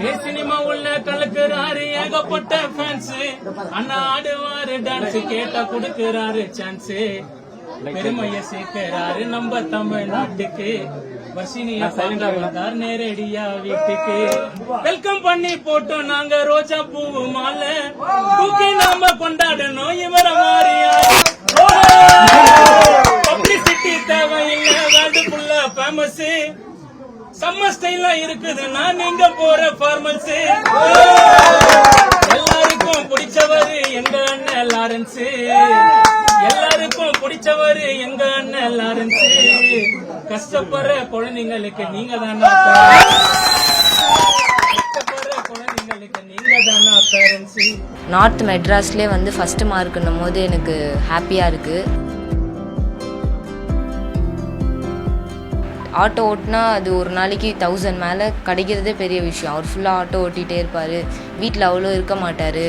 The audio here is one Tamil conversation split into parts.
ஏ சினிமா உள்ள கலக்குறாரு ஏகப்பட்ட ஃபேன்ஸ் அண்ணா ஆடுவாரு டான்ஸ் கேட்டா கொடுக்கறாரு சான்ஸ் பெருமைய சேர்க்கிறாரு நம்ம தமிழ்நாட்டுக்கு. வசினியா வந்தார் நேரடியா வீட்டுக்கு. வெல்கம் பண்ணி போட்டோம் நாங்க ரோஜா பூவு மாலை. தூக்கி நாம கொண்டாடணும் இவர மாதிரியா செம்ம ஸ்டைலா நான் நீங்க போற ஃபார்மல்ஸ் எல்லாருக்கும் பிடிச்சவரு எங்க அண்ணன் லாரன்ஸ். எல்லாருக்கும் பிடிச்சவரு எங்க அண்ணன் லாரன்ஸ். கஷ்டப்படுற குழந்தைங்களுக்கு நீங்க தானா கஷ்டப்படுற குழந்தைங்களுக்கு நீங்க தானா பேரண்ட்ஸ் நார்த் மெட்ராஸ்லேயே வந்து ஃபஸ்ட்டு மார்க்குன்னும் போது எனக்கு ஹாப்பியாக இருக்குது ஆட்டோ ஓட்டினா அது ஒரு நாளைக்கு தௌசண்ட் மேலே கிடைக்கிறதே பெரிய விஷயம். அவர் ஃபுல்லாக ஆட்டோ ஓட்டிகிட்டே இருப்பார். வீட்டில் அவ்வளோ இருக்க மாட்டார்.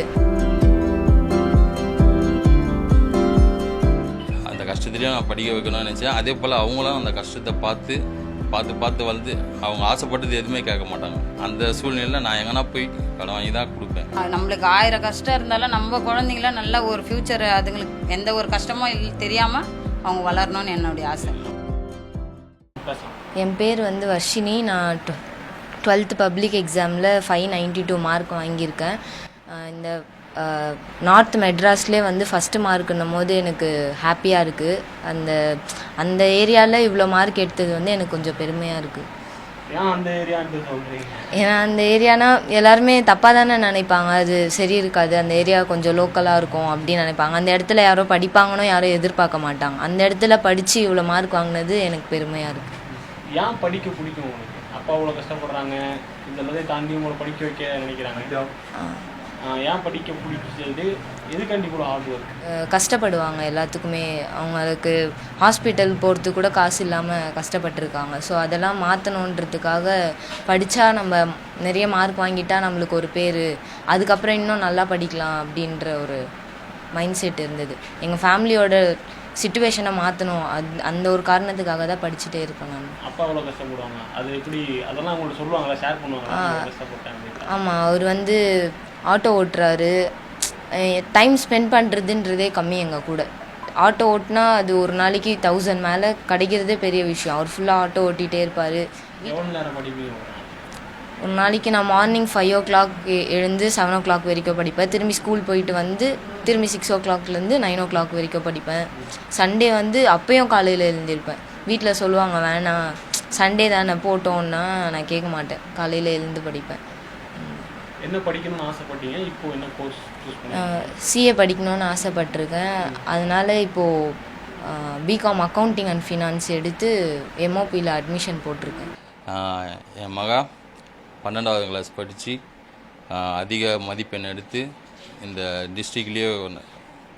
அந்த கஷ்டத்துலேயும் நான் படிக்க வைக்கணும்னு நினச்சேன். அதே போல் அவங்களும் அந்த கஷ்டத்தை பார்த்து பார்த்து பார்த்து வளர்ந்து அவங்க ஆசைப்பட்டது எதுவுமே கேட்க மாட்டாங்க. அந்த சூழ்நிலையில் நான் எங்கன்னா போய் கடன் வாங்கி தான் கொடுப்பேன். நம்மளுக்கு ஆயிரம் கஷ்டம் இருந்தாலும் நம்ம குழந்தைங்கள நல்ல ஒரு ஃப்யூச்சர் அதுங்களுக்கு எந்த ஒரு கஷ்டமும் இல்லை தெரியாமல் அவங்க வளரணும்னு என்னுடைய ஆசை. என் பேர் வந்து வர்ஷினி. நான் டுவெல்த்து பப்ளிக் எக்ஸாமில் ஃபைவ் நைன்ட்டி டூ மார்க் வாங்கியிருக்கேன். இந்த நார்த் மெட்ராஸ்லேயே வந்து ஃபஸ்ட்டு மார்க்குன்னும் போது எனக்கு ஹாப்பியாக இருக்குது அந்த அந்த ஏரியாவில் இவ்வளோ மார்க் எடுத்தது வந்து எனக்கு கொஞ்சம் பெருமையாக இருக்குது ஏன்னா அந்த ஏரியானா எல்லாருமே தப்பாக தானே நினைப்பாங்க. அது சரி இருக்காது. அந்த ஏரியா கொஞ்சம் லோக்கலாக இருக்கும் அப்படின்னு நினைப்பாங்க. அந்த இடத்துல யாரோ படிப்பாங்கன்னு யாரும் எதிர்பார்க்க மாட்டாங்க. அந்த இடத்துல படித்து இவ்வளோ மார்க் வாங்கினது எனக்கு பெருமையாக இருக்குது ஏன் படிக்க பிடிக்கும் உங்களுக்கு அப்பா அவ்வளோ கஷ்டப்படுறாங்க. இந்த எல்லாத்தையும் தாண்டி உங்களை படிக்க வைக்க நினைக்கிறாங்க. ஏன் படிக்க பிடிச்சது எதுக்காண்டி கூட ஹார்ட் ஒர்க் அஹ் கஷ்டப்படுவாங்க எல்லாத்துக்குமே. அவங்களுக்கு ஹாஸ்பிட்டல் போகிறதுக்கு கூட காசு இல்லாமல் கஷ்டப்பட்டிருக்காங்க. ஸோ அதெல்லாம் மாற்றணுன்றதுக்காக படித்தா நம்ம நிறைய மார்க் வாங்கிட்டா நம்மளுக்கு ஒரு பேர். அதுக்கப்புறம் இன்னும் நல்லா படிக்கலாம் அப்படின்ற ஒரு மைண்ட் செட் இருந்தது எங்கள் ஃபேமிலியோட சுச்சுவேஷனை மாற்றணும் அது அந்த ஒரு காரணத்துக்காக தான் படிச்சுட்டே இருக்கேன் நான். அப்பா அவ்வளோ கஷ்டப்படுவாங்க. அது எப்படி அதெல்லாம் உங்கள்ட்ட சொல்லுவாங்களா ஷேர் அப்படின்னு ஆமாம் அவர் வந்து ஆட்டோ ஓட்டுறாரு. டைம் ஸ்பெண்ட் பண்ணுறதுன்றதே கம்மி எங்கள் கூட. ஆட்டோ ஓட்டினா அது ஒரு நாளைக்கு தௌசண்ட் மேலே கிடைக்கிறதே பெரிய விஷயம். அவர் ஃபுல்லாக ஆட்டோ ஓட்டிகிட்டே இருப்பார். எவ்வளோ நேரம் படிப்பீங்க? ஒரு நாளைக்கு நான் மார்னிங் ஃபைவ் ஓ கிளாக் எழுந்து செவன் ஓ கிளாக் வரைக்கும் படிப்பேன். திரும்பி ஸ்கூல் போயிட்டு வந்து திரும்பி சிக்ஸ் ஓ கிளாக்லேருந்து நைன் ஓ கிளாக் வரைக்கும் படிப்பேன். சண்டே வந்து அப்பயும் காலையில் எழுந்திருப்பேன். வீட்டில் சொல்லுவாங்க வேணாம் சண்டே தானே போட்டோன்னா நான் கேட்க மாட்டேன். காலையில் எழுந்து படிப்பேன். என்ன படிக்கணும்னு ஆசைப்பட்டீங்க? இப்போ என்ன கோர்ஸ் சிஏ படிக்கணும்னு ஆசைப்பட்டிருக்கேன். அதனால் இப்போது பிகாம் அக்கௌண்டிங் அண்ட் ஃபினான்ஸ் எடுத்து எம்ஓபியில் அட்மிஷன் போட்டிருக்கேன். என் மகா பன்னெண்டாவது கிளாஸ் படித்து அதிக மதிப்பெண் எடுத்து இந்த டிஸ்ட்ரிக்ட்லேயே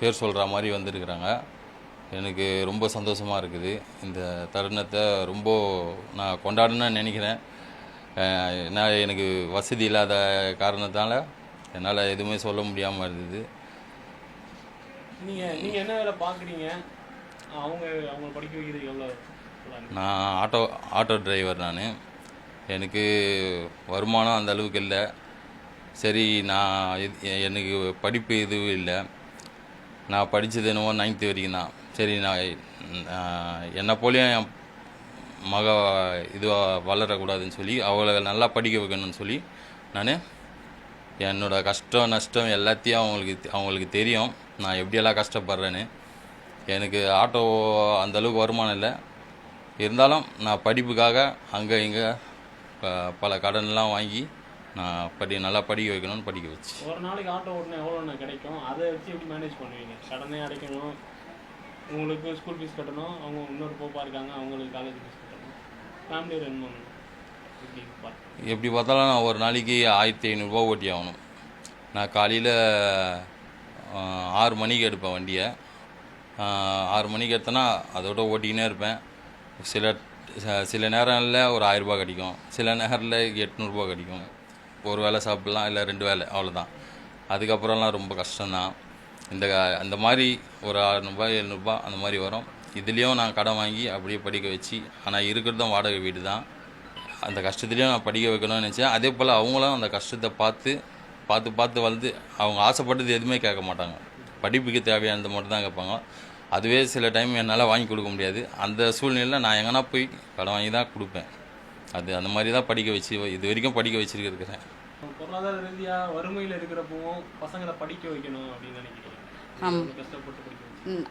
பேர் சொல்கிற மாதிரி வந்திருக்கிறாங்க. எனக்கு ரொம்ப சந்தோஷமாக இருக்குது. இந்த தருணத்தை ரொம்ப நான் கொண்டாடணும்னு நினைக்கிறேன். நான் எனக்கு வசதி இல்லாத காரணத்தால் என்னால் எதுவுமே சொல்ல முடியாமல் இருந்தது. நீங்கள் நீங்கள் என்ன வேலை பார்க்குறீங்க? அவங்க அவங்க படிக்க வைக்கிறது எவ்வளோ நான் ஆட்டோ ஆட்டோ டிரைவர் நான். எனக்கு வருமானம் அந்த அளவுக்கு இல்லை. சரி நான் இது- எனக்கு படிப்பு எதுவும் இல்லை. நான் படித்தது என்னவோ நைன்த்து வரைக்கும் தான். சரி நான் என்னை போலேயும் என் மக இதுவாக வளரக்கூடாதுன்னு சொல்லி அவளை நல்லா படிக்க வைக்கணும்னு சொல்லி நான் என்னோட கஷ்டம் நஷ்டம் எல்லாத்தையும் அவங்களுக்கு அவங்களுக்கு தெரியும். நான் எப்படியெல்லாம் கஷ்டப்படுறேன்னு. எனக்கு ஆட்டோ அந்த அளவுக்கு வருமானம் இல்லை. இருந்தாலும் நான் படிப்புக்காக அங்கே இங்கே பல கடன்லாம் வாங்கி நான் படி நல்லா படிக்க வைக்கணும்னு படிக்க வச்சு. ஒரு நாளைக்கு ஆட்டோ ஓட்டினா எவ்வளோ கிடைக்கும்? அதை வச்சு எப்படி மேனேஜ் பண்ணுவீங்க? கடனே அடைக்கணும். உங்களுக்கு ஸ்கூல் ஃபீஸ் கட்டணும். அவங்க இன்னொரு போப்பா இருக்காங்க அவங்களுக்கு காலேஜ் ஃபீஸ் கட்டணும். ஃபேமிலி ரன் பண்ணணும். எப்படி பார்த்து எப்படி பார்த்தாலும் நான் ஒரு நாளைக்கு ஆயிரத்தி ஐநூறுரூவா ஓட்டி ஆகணும். நான் காலையில் ஆறு மணிக்கு எடுப்பேன் வண்டியை. ஆறு மணிக்கு எடுத்தேன்னா அதோட ஓட்டிக்கினே இருப்பேன். சில சில நேரங்களில் ஒரு ஆயிரரூபா கிடைக்கும். சில நேரத்தில் எட்நூறுபா கிடைக்கும். ஒரு வேளை சாப்பிட்லாம் இல்லை ரெண்டு வேளை அவ்வளோதான் அதுக்கப்புறம்லாம் ரொம்ப கஷ்டம்தான். இந்த அந்த மாதிரி ஒரு ஆறுநூறுபா எழுநூறுபா அந்த மாதிரி வரும். இதுலேயும் நான் கடன் வாங்கி அப்படியே படிக்க வச்சு ஆனால் இருக்கிறதும் வாடகை வீடு தான் அந்த கஷ்டத்துலேயும் நான் படிக்க வைக்கணும்னு நினச்சேன். அதே போல் அவங்களும் அந்த கஷ்டத்தை பார்த்து பார்த்து பார்த்து வளர்ந்து அவங்க ஆசைப்பட்டது எதுவுமே கேட்க மாட்டாங்க. படிப்புக்கு தேவையானது மட்டும் தான் கேட்பாங்க. அதுவே சில டைம் என்னால் வாங்கி கொடுக்க முடியாது. அந்த சூழ்நிலையில் நான் எங்கன்னா போய் கடன் வாங்கி தான் கொடுப்பேன். அது அந்த மாதிரி தான் படிக்க வச்சு இது வரைக்கும் படிக்க வச்சுருக்கிறேன். பொருளாதார ரீதியாக வறுமையில் இருக்கிறப்பவும் பசங்களை படிக்க வைக்கணும் அப்படின்னு. ம்,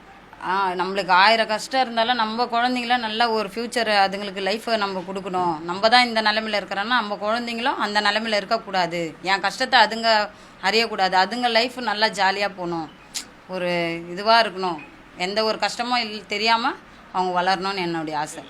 ஆ நம்மளுக்கு ஆயிரம் கஷ்டம் இருந்தாலும் நம்ம குழந்தைங்கள நல்ல ஒரு ஃப்யூச்சர் அதுங்களுக்கு லைஃப்பை நம்ம கொடுக்கணும். நம்ம தான் இந்த நிலமையில இருக்கிறோன்னா நம்ம குழந்தைங்களும் அந்த நிலமையில இருக்கக்கூடாது. என் கஷ்டத்தை அதுங்க அறியக்கூடாது. அதுங்க லைஃப் நல்லா ஜாலியாக போகணும். ஒரு இதுவாக இருக்கணும். எந்த ஒரு கஷ்டமும் இல் தெரியாமல் அவங்க வளரணும்னு என்னுடைய ஆசை.